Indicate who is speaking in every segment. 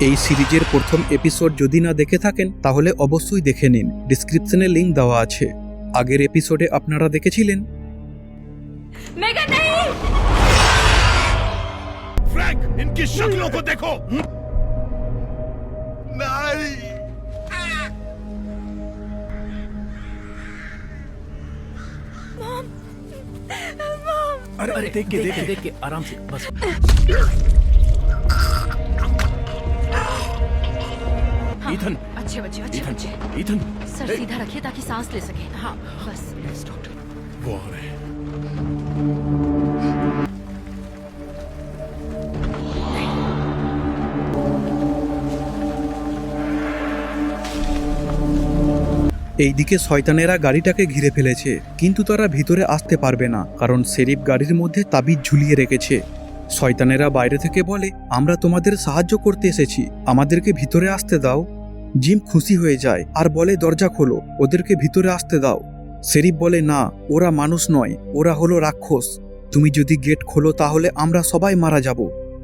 Speaker 1: এই সিরিজের প্রথম এপিসোড যদি না দেখে থাকেন তাহলে অবশ্যই দেখে নিন ডিসক্রিপশনে লিংক দেওয়া আছে আগের এপিসোডে আপনারা দেখেছিলেন
Speaker 2: मेघा नहीं
Speaker 3: फ्रैंक इनकी शक्लों को देखो नहीं
Speaker 4: अरे अरे देख के देख के देख के आराम से बस ईथन
Speaker 2: अच्छे बच्चे अच्छे
Speaker 4: ईथन
Speaker 2: बच्चे
Speaker 4: ईथन
Speaker 2: सर सीधा रखिए ताकि सांस ले सके हाँ बस
Speaker 4: प्लीज डॉक्टर
Speaker 3: वो आ रहे हैं
Speaker 1: এইদিকে শয়তানেরা গাড়িটাকে ঘিরে ফেলেছে কিন্তু তারা ভিতরে আসতে পারবে না কারণ শেরিফ গাড়ির মধ্যে তাবিজ ঝুলিয়ে রেখেছে শয়তানেরা বাইরে থেকে বলে আমরা তোমাদের সাহায্য করতে এসেছি আমাদেরকে ভিতরে আসতে দাও জিম খুশি হয়ে যায় আর বলে, দরজা খোলো, ওদেরকে ভিতরে আসতে দাও। শেরিফ বলে, না, ওরা মানুষ নয়, ওরা হলো রাক্ষস। তুমি যদি গেট খোলো তাহলে আমরা সবাই মারা যাব।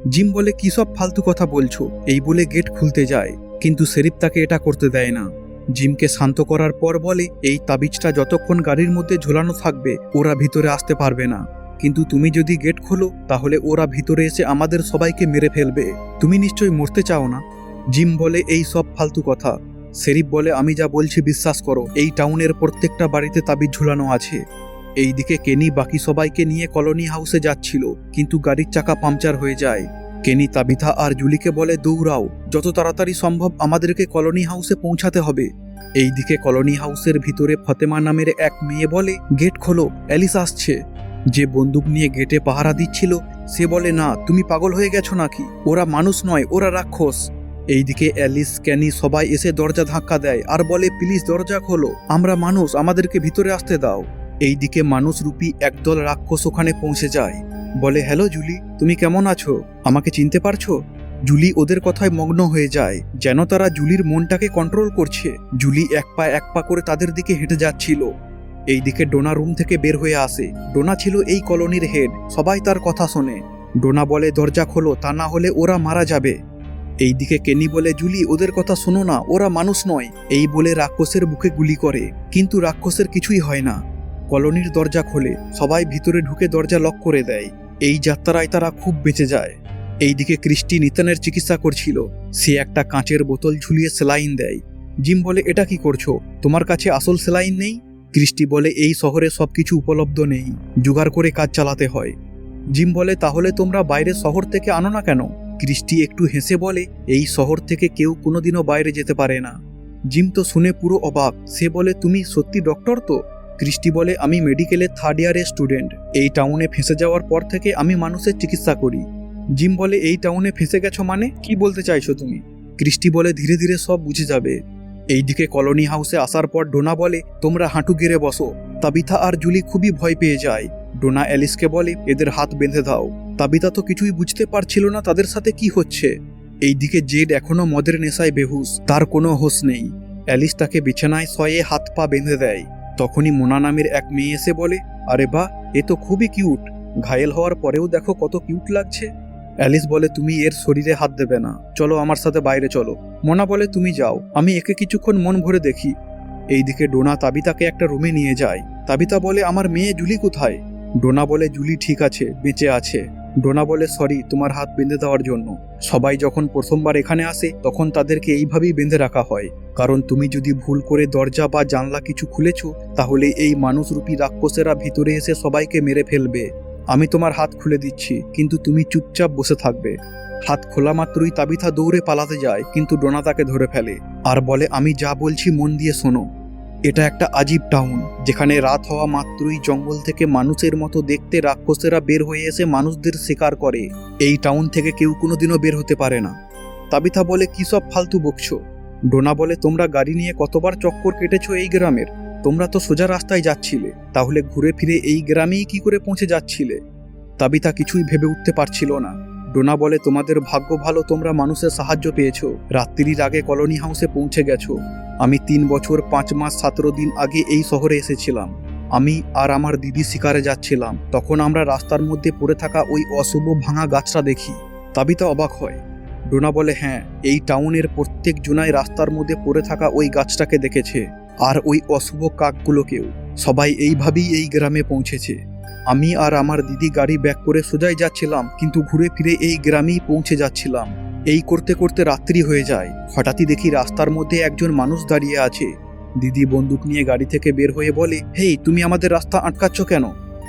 Speaker 1: জিম বলে, কি সব ফালতু কথা বলছো? এই বলে গেট খুলতে যায়, কিন্তু শেরিফ তাকে এটা করতে দেয় না। জিমকে শান্ত করার পর বলে, এই তাবিজটা যতক্ষণ গাড়ির মধ্যে ঝোলানো থাকবে, ওরা ভিতরে আসতে পারবে না। কিন্তু তুমি যদি গেট খোলো, তাহলে ওরা ভিতরে এসে আমাদের সবাইকে মেরে ফেলবে। তুমি নিশ্চয়ই মরতে চাও না? জিম বলে এই সব ফালতু কথা। শেরিফ বলে, আমি যা বলছি বিশ্বাস করো। এই টাউনের প্রত্যেকটা বাড়িতে তাবিজ ঝুলানো আছে। এইদিকে কেনি বাকি সবাইকে নিয়ে কলোনি হাউসে যাচ্ছিল, কিন্তু গাড়ির চাকা পাংচার হয়ে যায়। কেনি তাবিথা আর জুলিকে বলে, দৌড়াও। যত তাড়াতাড়ি সম্ভব আমাদেরকে কলোনি হাউসে পৌঁছাতে হবে। এইদিকে কলোনি হাউসের ভিতরে ফতেমা নামের এক মেয়ে বলে, গেট খোলো, অ্যালিস আসছে। যে বন্দুক নিয়ে গেটে পাহারা দিচ্ছিল, সে বলে, না, তুমি পাগল হয়ে গেছো নাকি? ওরা মানুষ নয়, ওরা রাক্ষস। এইদিকে অ্যালিস, ক্যানি সবাই এসে দরজা ধাক্কা দেয় আর বলে, প্লিজ দরজা খোলো। আমরা মানুষ, আমাদেরকে ভিতরে আসতে দাও। এইদিকে মানুষরূপী একদল রাক্ষস ওখানে পৌঁছে যায়। বলে, হ্যালো জুলি, তুমি কেমন আছো? আমাকে চিনতে পারছ? জুলি ওদের কথায় মগ্ন হয়ে যায়, যেন তারা জুলির মনটাকে কন্ট্রোল করছে। জুলি এক পা এক পা করে তাদের দিকে হেঁটে যাচ্ছিল। এইদিকে ডোনা রুম থেকে বের হয়ে আসে। ডোনা ছিল এই কলোনির হেড সবাই তার কথা শোনে। ডোনা বলে, দরজা খোলো, তা না হলে ওরা মারা যাবে। এইদিকে কেনি বলে, জুলি, ওদের কথা শোনো না, ওরা মানুষ নয়। এই বলে রাক্ষসের বুকে গুলি করে, কিন্তু রাক্ষসের কিছুই হয় না। কলোনির দরজা খোলে, সবাই ভিতরে ঢুকে দরজা লক করে দেয়। এই যাত্রায় তারা খুব বেঁচে যায়। এইদিকে ক্রিস্টি নিতানের চিকিৎসা করছিল। সে একটা কাঁচের বোতল ঝুলিয়ে সেলাইন দেয়। জিম বলে, এটা কি করছ? তোমার কাছে আসল সেলাইন নেই? ক্রিস্টি বলে, এই শহরে সব কিছু উপলব্ধ নেই। জোগাড় করে কাজ চালাতে হয়। জিম বলে, তাহলে তোমরা বাইরে শহর থেকে আনো না কেন? ক্রিস্টি একটু হেসে বলে, এই শহর থেকে কেউ কোনোদিনও বাইরে যেতে পারে না। জিম তো শুনে পুরো অবাক। সে বলে, তুমি সত্যি ডক্টর তো? কৃষ্টি বলে, আমি মেডিকেলের থার্ড ইয়ারের স্টুডেন্ট এই টাউনে ফেঁসে যাওয়ার পর থেকে আমি মানুষের চিকিৎসা করি। জিম বলে, এই টাউনে ফেঁসে গেছো মানে? কি বলতে চাইছো তুমি? কৃষ্টি বলে, ধীরে ধীরে সব বুঝে যাবে। এইদিকে কলোনি হাউসে আসার পর ডোনা বলে, তোমরা হাঁটু গেড়ে বসো। তাবিথা আর জুলি খুবই ভয় পেয়ে যায়। ডোনা অ্যালিসকে বলে, এদের হাত বেঁধে দাও। তাবিতা তো কিছুই বুঝতে পারছিল না তাদের সাথে কি হচ্ছে। এইদিকে জেড এখনও মদের নেশায় বেহুশ, তার কোনো হোশ নেই। অ্যালিস তাকে বিছানায় শয়ে হাত পা বেঁধে দেয়। তখনই মোনা নামের এক মেয়ে এসে বলে, আরে বাহ, এ তো খুবই কিউট। ঘায়েল হওয়ার পরেও দেখো কত কিউট লাগছে। অ্যালিস বলে, তুমি এর শরীরে হাত দেবে না। চলো আমার সাথে বাইরে চলো। মোনা বলে, তুমি যাও। আমি একে কিছুক্ষণ মন ভরে দেখি। এইদিকে ডোনা তাবিতাকে একটা রুমে নিয়ে যায়। তাবিতা বলে, আমার মেয়ে জুলি কোথায়? ডোনা বলে, জুলি ঠিক আছে, বেঁচে আছে। ডোনা বলে, সরি, তোমার হাত বেঁধে দেওয়ার জন্য। সবাই যখন প্রথমবার এখানে আসে, তখন তাদেরকে এইভাবেই বেঁধে রাখা হয়। কারণ তুমি যদি ভুল করে দরজা বা জানলা কিছু খুলেছো, তাহলে এই মানুষরূপী রাক্ষসেরা ভিতরে এসে সবাইকে মেরে ফেলবে। আমি তোমার হাত খুলে দিচ্ছি, কিন্তু তুমি চুপচাপ বসে থাকবে। হাত খোলা মাত্রই তাবিথা দৌড়ে পালাতে যায়, কিন্তু ডোনা তাকে ধরে ফেলে। আর বলে, আমি যা বলছি মন দিয়ে শোনো। এটা একটা আজীব টাউন যেখানে রাত হওয়া মাত্রই জঙ্গল থেকে মানুষের মতো দেখতে রাক্ষসেরা বের হয়ে এসে মানুষদের শিকার করে। এই টাউন থেকে কেউ কোনোদিনও বের হতে পারে না। তাবিথা বলে, কি সব ফালতু বকছো? ডোনা বলে, তোমরা গাড়ি নিয়ে কতবার চক্কর কেটেছো এই গ্রামের? তোমরা তো সোজা রাস্তায় যাচ্ছিলে, তাহলে ঘুরে ফিরে এই গ্রামেই কি করে পৌঁছে যাচ্ছিলে? তাবিতা কিছুই ভেবে উঠতে পারছিল না। ডোনা বলে, তোমাদের ভাগ্য ভালো, তোমরা মানুষের সাহায্য পেয়েছ। রাত্রির আগে কলোনি হাউসে পৌঁছে গেছো। আমি তিন বছর পাঁচ মাস সতেরো দিন আগে এই শহরে এসেছিলাম। আমি আর আমার দিদি শিকারে যাচ্ছিলাম। তখন আমরা রাস্তার মধ্যে পড়ে থাকা ওই অশুভ ভাঙা গাছটা দেখি। তাবিতা অবাক হয়। ডোনা বলে হ্যাঁ এই টাউনের প্রত্যেক জুনাই রাস্তার মধ্যে পড়ে থাকা ওই গাছটাকে দেখেছে। আর ওই অশুভ কাকগুলোকেও। সবাই এইভাবেই এই গ্রামে পৌঁছেছে। আমি আর আমার দিদি গাড়ি ব্যাক করে সোজাই যাচ্ছিলাম, কিন্তু ঘুরে ফিরে এই গ্রামেই পৌঁছে যাচ্ছিলাম। এই করতে করতে রাত্রি হয়ে যায়। হঠাৎই দেখি রাস্তার মধ্যে একজন মানুষ দাঁড়িয়ে আছে। দিদি বন্দুক নিয়ে গাড়ি থেকে বের হয়ে বলে, হেই, তুমি আমাদের রাস্তা আটকাচ্ছ কেন?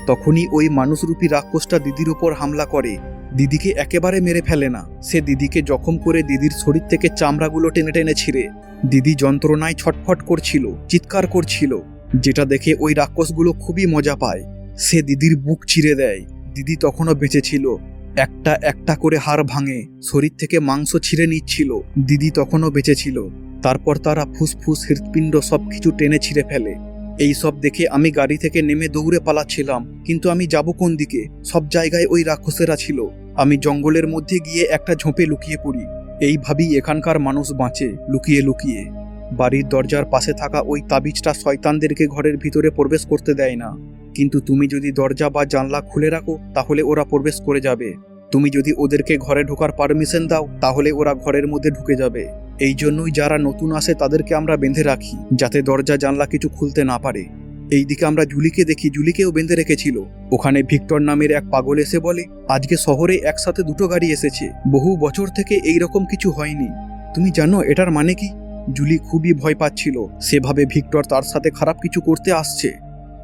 Speaker 1: তখনই ওই মানুষরূপী রাক্ষসটা দিদির উপর হামলা করে। দিদিকে একেবারে মেরে ফেলে না। সে দিদিকে জখম করে দিদির শরীর থেকে চামড়াগুলো টেনে টেনে ছিঁড়ে। দিদি যন্ত্রণায় ছটফট করছিল, চিৎকার করছিল। যেটা দেখে ওই রাক্ষসগুলো খুবই মজা পায়। সে দিদির বুক চিরে দেয়। দিদি তখনও বেঁচে ছিল। একটা একটা করে হাড় ভাঙে, শরীর থেকে মাংস ছিঁড়ে নিচ্ছিল। দিদি তখনও বেঁচে ছিল। তারপর তারা ফুসফুস, হৃৎপিণ্ড সব কিছু টেনে ছিঁড়ে ফেলে। এই সব দেখে আমি গাড়ি থেকে নেমে দৌড়ে পালাচ্ছিলাম, কিন্তু আমি যাব কোন দিকে? সব জায়গায় ওই রাক্ষসেরা ছিল। আমি জঙ্গলের মধ্যে গিয়ে একটা ঝোপে লুকিয়ে পড়ি। এইভাবেই এখানকার মানুষ বাঁচে, লুকিয়ে লুকিয়ে। বাড়ির দরজার পাশে থাকা ওই তাবিজটা শয়তানদেরকে ঘরের ভিতরে প্রবেশ করতে দেয় না। কিন্তু তুমি যদি দরজা বা জানলা খুলে রাখো, তাহলে ওরা প্রবেশ করে যাবে। তুমি যদি ওদেরকে ঘরে ঢোকার পারমিশন দাও, তাহলে ওরা ঘরের মধ্যে ঢুকে যাবে। এই জন্যই যারা নতুন আসে, তাদেরকে আমরা বেঁধে রাখি, যাতে দরজা জানলা কিছু খুলতে না পারে। এইদিকে আমরা জুলিকে দেখি, জুলিকেও বেঁধে রেখেছিল। ওখানে ভিক্টর নামের এক পাগল এসে বলে, আজকে শহরে একসাথে দুটো গাড়ি এসেছে। বহু বছর থেকে এই রকম কিছু হয়নি। তুমি জানো এটার মানে কি? জুলি খুবই ভয় পাচ্ছিল। সেভাবে ভিক্টর তার সাথে খারাপ কিছু করতে আসছে।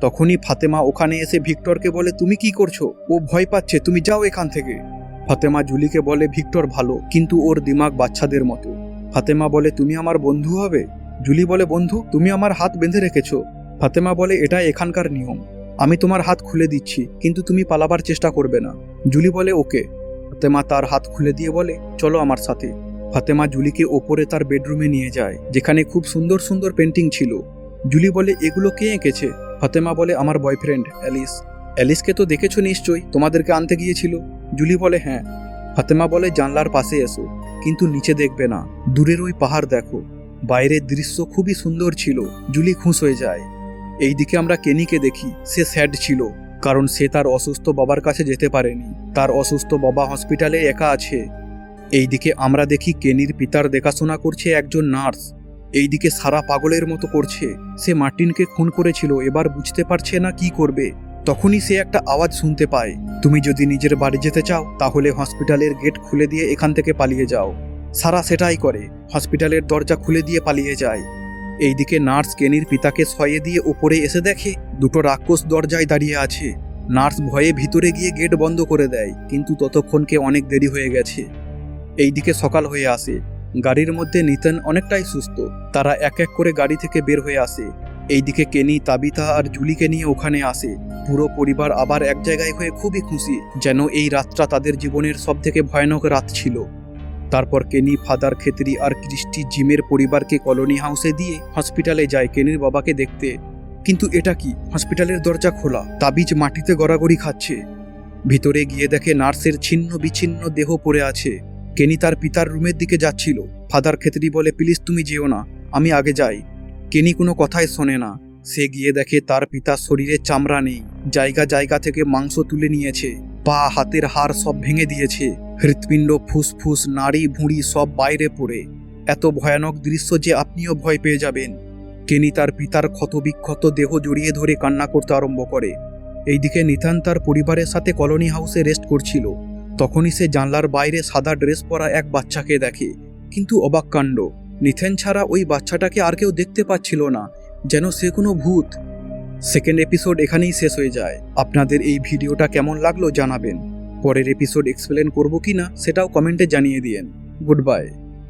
Speaker 1: তখনই ফাতেমা ওখানে এসে ভিক্টরকে বলে, তুমি কি করছ? ও ভয় পাচ্ছে, তুমি যাও এখান থেকে। ফাতেমা জুলিকে বলে, ভিক্টর ভালো, কিন্তু ওর দিমাগ বাচ্চাদের মতো। ফাতেমা বলে, তুমি আমার বন্ধু হবে? জুলি বলে, বন্ধু, তুমি আমার হাত বেঁধে রেখেছো। ফাতেমা বলে এটা এখানকার নিয়ম। আমি তোমার হাত খুলে দিচ্ছি, কিন্তু তুমি পালাবার চেষ্টা করবে না। জুলি বলে, ওকে। ফাতেমা তার হাত খুলে দিয়ে বলে, চলো আমার সাথে। ফাতেমা জুলিকে ওপরে তার বেডরুমে নিয়ে যায়, যেখানে খুব সুন্দর সুন্দর পেন্টিং ছিল। জুলি বলে, এগুলো কে এঁকেছে? ফাতেমা বলে, আমার বয়ফ্রেন্ড, অ্যালিস। অ্যালিসকে তো দেখেছ নিশ্চয়ই? তোমাদেরকে আনতে গিয়েছিল? জুলি বলে হ্যাঁ। ফাতেমা বলে, জানলার পাশে এসো, কিন্তু নিচে দেখবে না। দূরের ওই পাহাড় দেখো। বাইরের দৃশ্য খুবই সুন্দর ছিল। জুলি খুশ হয়ে যায়। এইদিকে আমরা কেনিকে দেখি, সে স্যাড ছিল, কারণ সে তার অসুস্থ বাবার কাছে যেতে পারেনি। তার অসুস্থ বাবা হসপিটালে একা আছে। এইদিকে আমরা দেখি কেনির পিতার দেখাশোনা করছে একজন নার্স। এইদিকে সারা পাগলের মতো করছে। সে মার্টিনকে খুন করেছিল, এবার বুঝতে পারছে না কি করবে। তখনই সে একটা আওয়াজ শুনতে পায়, তুমি যদি নিজের বাড়ি যেতে চাও, তাহলে হসপিটালের গেট খুলে দিয়ে এখান থেকে পালিয়ে যাও। সারা সেটাই করে হসপিটালের দরজা খুলে দিয়ে পালিয়ে যায়। এইদিকে নার্স কেনির পিতাকে সয়ে দিয়ে উপরে এসে দেখে, দুটো রাক্ষস দরজায় দাঁড়িয়ে আছে। নার্স ভয়ে ভিতরে গিয়ে গেট বন্ধ করে দেয়, কিন্তু ততক্ষণকে অনেক দেরি হয়ে গেছে। এইদিকে সকাল হয়ে আসে। গাড়ির মধ্যে নিতেন অনেকটাই সুস্থ। তারা এক এক করে গাড়ি থেকে বের হয়ে আসে। এইদিকে কেনি, তাবিতা আর জুলিকে নিয়ে ওখানে আসে। পুরো পরিবার আবার এক জায়গায় হয়ে খুবই খুশি, যেন এই রাতটা তাদের জীবনের সব থেকে ভয়ানক রাত ছিল। তারপর কেনি ফাদার খেতরি আর ক্রিস্টি জিমের পরিবারকে কলোনি হাউসে দিয়ে হসপিটালে যায় কেনির বাবাকে দেখতে। কিন্তু এটা কি? হসপিটালের দরজা খোলা, তাবিজ মাটিতে গড়াগড়ি খাচ্ছে। ভিতরে গিয়ে দেখে নার্সের ছিন্ন বিচ্ছিন্ন দেহ পড়ে আছে। কেনি তার পিতার রুমের দিকে যাচ্ছিল। ফাদার খেতরি বলে, প্লিজ তুমি যেও না, আমি আগে যাই। কেনি কোনো কথাই শোনে না। সে গিয়ে দেখে তার পিতার শরীরে চামড়া নেই, জায়গা জায়গা থেকে মাংস তুলে নিয়েছে। পা, হাতের হাড় সব ভেঙে দিয়েছে। হৃৎপিণ্ড, ফুসফুস, নাড়ি, ভুঁড়ি সব বাইরে পড়ে। এত ভয়ানক দৃশ্য যে আপনিও ভয় পেয়ে যাবেন। কেনি তার পিতার ক্ষতবিক্ষত দেহ জড়িয়ে ধরে কান্না করতে আরম্ভ করে। এইদিকে নিথান তার পরিবারের সাথে কলোনি হাউসে রেস্ট করছিল। তখনই সে জানলার বাইরে সাদা ড্রেস পরা এক বাচ্চাকে দেখে। কিন্তু অবাক কাণ্ড। নিথেন ছাড়া ওই বাচ্চাটাকে আর কেউ দেখতে পাচ্ছিল না, যেন সে কোনো ভূত। সেকেন্ড এপিসোড এখানেই শেষ হয়ে যায়। আপনাদের এই ভিডিওটা কেমন লাগল জানাবেন। পরের এপিসোড এক্সপ্লেন করব কি না সেটাও কমেন্টে জানিয়ে দিয়েন। Good bye